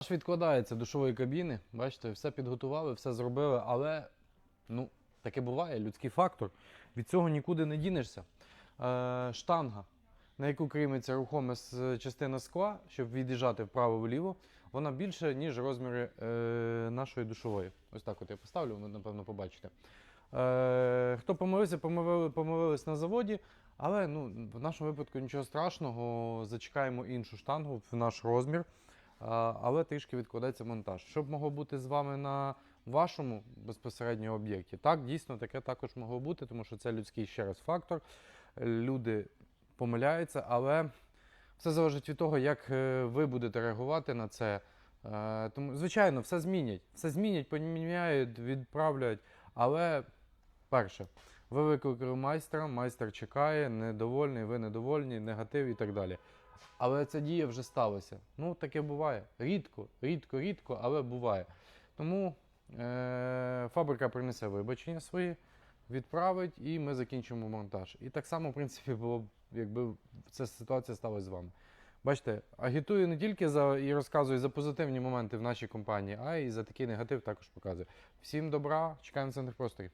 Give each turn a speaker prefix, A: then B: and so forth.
A: Аж відкладається душової кабіни. Бачите, все підготували, все зробили, але ну, таке буває, людський фактор. Від цього нікуди не дінешся. Е, штанга, на яку кріметься рухома частина скла, щоб від'їжджати вправо-вліво, вона більше, ніж розміри е, нашої душової. Ось так от я поставлю, ви напевно побачите. Е, хто помилився, помилили, помилились на заводі, але ну, в нашому випадку нічого страшного, зачекаємо іншу штангу в наш розмір. Але трішки відкладеться монтаж. Що б могло бути з вами на вашому безпосередньо об'єкті? Так, дійсно, таке також могло бути, тому що це людський ще раз фактор. Люди помиляються, але все залежить від того, як е, ви будете реагувати на це. Е, Тому, звичайно, все змінять. Все змінять, поміняють, відправляють. Але перше, ви викликали майстра, майстер чекає, недовольний, ви недовольні, негатив і так далі. Але ця дія вже сталася. Ну, таке буває. Рідко, рідко, рідко, але буває. Тому е- фабрика принесе вибачення свої, відправить, і ми закінчимо монтаж. І так само, в принципі, було б, якби ця ситуація сталася з вами. Бачите, агітую не тільки за і розказую за позитивні моменти в нашій компанії, а й за такий негатив також показую. Всім добра, чекаємо центр просторі.